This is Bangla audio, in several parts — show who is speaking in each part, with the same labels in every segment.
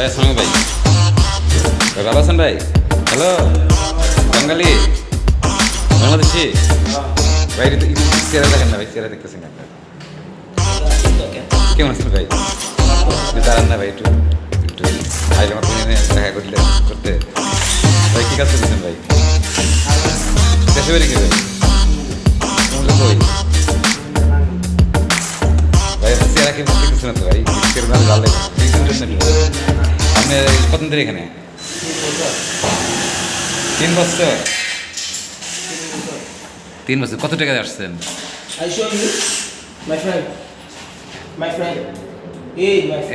Speaker 1: ভাই, আসসালাম ভাই। ভাই, ভালো আছেন ভাই? হ্যালো? বাঙালি? বাংলাদেশি? ভাই চেহারা দেখেন না ভাই, চেহারা দেখতেছেন আপনার কেমন আছেন ভাই? দাঁড়ান না ভাই, একটু একটু আইলে আমার দেখা করলে, করতে। ভাই, কি কাজ করতেছেন ভাই? দেশে কি ভাই? ভাই চেহারা কেমন দেখতেছেন তো ভাই? কেরম ভালো লাগে আপনি কতদিন এখানে তিন বছর তিন বছর কত টাকা আসছেন.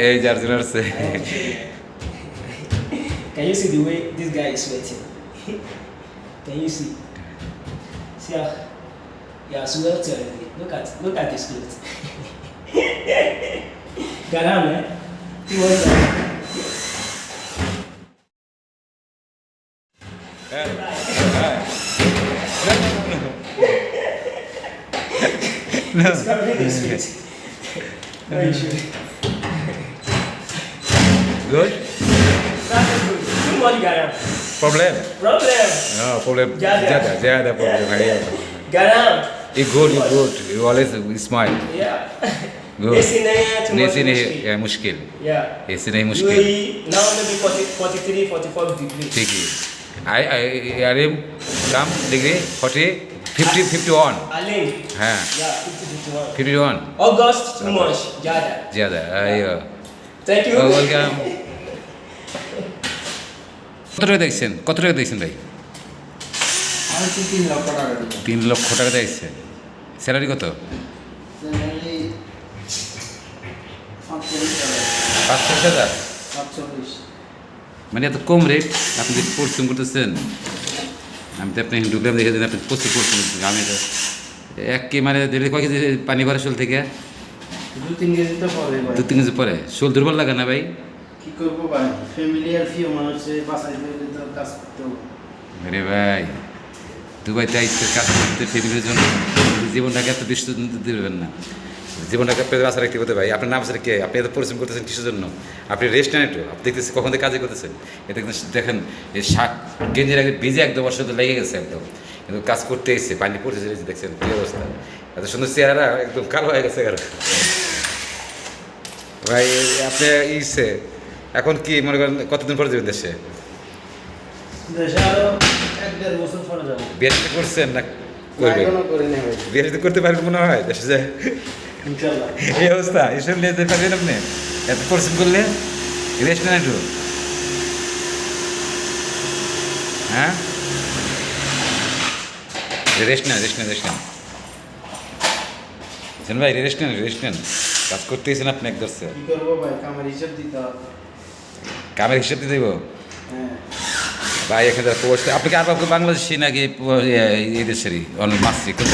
Speaker 1: এই যে আর্জুন আসছে
Speaker 2: Can you see the way this guy is sweating? Can you see? See how he has sweat already. Look at look at his clothes. Garam, eh? He was like, É. é. Não. Não. Não.
Speaker 1: Não.
Speaker 2: Não. Não. Não. Não. Não Não.
Speaker 1: Não.
Speaker 2: Problema?
Speaker 1: Problema. Não,
Speaker 2: problema.
Speaker 1: Não. Não. Não. problema.
Speaker 2: Não.
Speaker 1: E good, Não. good. You always smile.
Speaker 2: Yeah.
Speaker 1: Good.
Speaker 2: ऐसे नहीं है too much
Speaker 1: Nisi नहीं
Speaker 2: मुश्किल.
Speaker 1: है मुश्किल
Speaker 2: Yeah.
Speaker 1: ऐसे नहीं मुश्किल
Speaker 2: UAE now maybe 40, 43, 44 degrees.
Speaker 1: ठीक है आई I R M come degree forty fifty fifty one
Speaker 2: Alim.
Speaker 1: हाँ
Speaker 2: Yeah, 50, 51.
Speaker 1: Fifty one
Speaker 2: August too much. Jada.
Speaker 1: ज़्यादा আইও
Speaker 2: Thank you.
Speaker 1: ওয়েলকাম কত টাকা দেখছেন কত টাকা দেখছেন ভাই
Speaker 3: আমি তো তিন লক্ষ টাকা দিব
Speaker 1: তিন লক্ষ টাকা দেখছেন স্যালারি কত পাঁচচল্লিশ হাজার? মানে এত কম রেট আপনি যে পরিশ্রম করতেছেন আমি তো আপনি ঢুকলাম দেখে দিন আপনি প্রচুর পরিশ্রম করতেছেন আমি তো এক কে মানে দিলে কয় কেজি পানি ভরে শোল থেকে?
Speaker 3: দু তিন কেজি তো পরে
Speaker 1: দু তিন কেজি পরে শোল দুর্বল লাগে না ভাই?
Speaker 3: কি করব ভাই? ফ্যামিলি আর ফিও বাসায় তো কাজ করতে।
Speaker 1: আরে ভাই দুবাইতে আইসতে কাজ করতে ফ্যামিলির জন্য জীবনটাকে এত বিশ্বস্ত দেবেন না। জীবনটাকে আশা রাখতে করতে ভাই আপনার নাম আছে কে? আপনি এত পরিশ্রম করতেছেন কিসের জন্য? আপনি রেস্ট নেন একটু। আপনি দেখতেছেন কখন থেকে কাজে করতেছেন। এটা কিন্তু দেখেন এই শাক গেঞ্জির আগে ভিজে একদম সাথে লেগে গেছে একদম। কিন্তু কাজ করতে এসছে পানি পড়তেছে দেখছেন কি অবস্থা। এত সুন্দর চেহারা একদম কালো হয়ে গেছে আর। ভাই আপনি ইসে এখন কি মনে করেন কতদিন পরে যাবেন দেশে? বিয়ে করছেন না বিয়ে যদি করতে পারবেন মনে হয় দেশে যায় এই অবস্থা এসব নিয়ে যেতে পারবেন আপনি? এত পরিশ্রম করলে রেস্ট নেন একটু। হ্যাঁ? রেস্ট নেন রেস্ট নেন রেস্ট নেন। বুঝছেন ভাই রেস্ট নেন রেস্ট নেন। কাজ করতেছেন আপনি এক দর্শে
Speaker 3: কামের হিসাব দিতে
Speaker 1: দেবো
Speaker 3: হ্যাঁ।
Speaker 1: ভাই এখানে প্রবাস আপনি কি আর বাংলাদেশি নাকি এই দেশেরই? অন্য মাসি কোন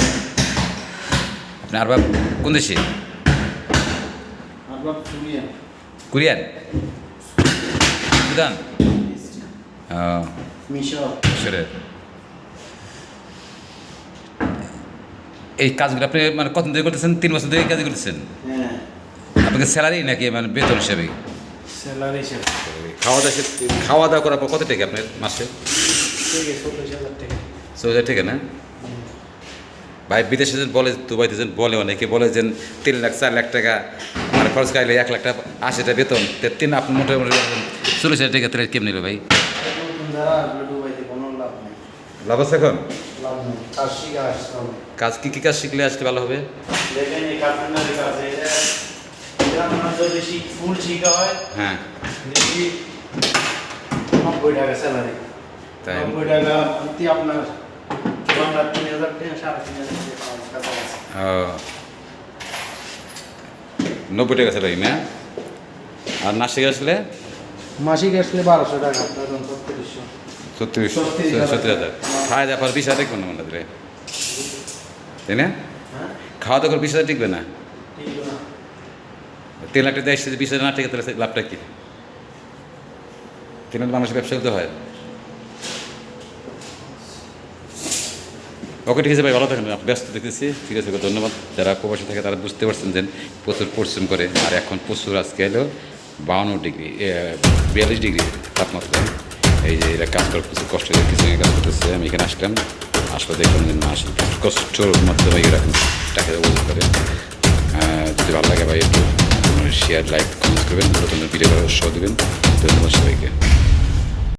Speaker 1: আপনি আর বাব কোন দেশে? কোরিয়ান। সুদান? এই কাজগুলো আপনি মানে কত ধরে করতেছেন? তিন বছর ধরে কাজ করতেছেন?
Speaker 3: হ্যাঁ।
Speaker 1: আপনাকে স্যালারি নাকি মানে বেতন হিসাবে?
Speaker 3: স্যালারি
Speaker 1: খাওয়া দাওয়া খাওয়া দাওয়া করার পর কত টাকা আপনার মাসে?
Speaker 3: চল্লিশ হাজার টাকা
Speaker 1: না? ভাই বিদেশে যেন বলে দুবাইতে যেন বলে অনেকে বলে যে তিন লাখ চার লাখ টাকা মানে খরচ খাইলে এক লাখ টাকা আশিটা বেতন। তে তিন আপনি মোটামুটি চল্লিশ হাজার টাকা তাহলে কেমন ভাই?
Speaker 3: লাভ
Speaker 1: আছে এখন?
Speaker 3: কাজ
Speaker 1: কী কী কাজ শিখলে আসলে ভালো হবে?
Speaker 3: হয়।
Speaker 1: তাই।
Speaker 3: আপনার
Speaker 1: নব্বই টাকা স্যালারি না? আর না শিখে আসলে?
Speaker 3: মাসিক আসলে বারোশো টাকা
Speaker 1: ছত্রিশ সত্তর হাজার। খাওয়া দাওয়া পর বিশ হাজার টিকবে না মনে হয় তাই না?
Speaker 3: হ্যাঁ?
Speaker 1: খাওয়া দাওয়া করে বিশ হাজার টিকবে না। তিন লাখ টাকা বিশ হাজার না টিকে তাহলে লাভটা কি? তিন লাখ মানুষের ব্যবসা করতে হয়। ওকে, ঠিক আছে ভাই, ভালো থাকেন ব্যস্ত দেখতেছি ঠিক আছে ধন্যবাদ। যারা প্রবাসী থাকে, তারা বুঝতে পারছেন যে প্রচুর পরিশ্রম করে। আর এখন প্রচুর আজকে এলো বাউন্ন ডিগ্রি বিয়াল্লিশ ডিগ্রি তাপমাত্রা। এই যে এরা কাজ করে, প্রচুর কষ্ট কিছু কাজ করতেছে। আমি এখানে আসলাম আসলে দেখলাম যে না কষ্টর মাধ্যমে এরকম টাকা উপভোগ করে। যদি ভালো লাগে ভাই, একটু শেয়ার লাইক কমেন্ট করবেন। ভিডিও করার উৎসাহ দেবেন। ধন্যবাদ সবাইকে।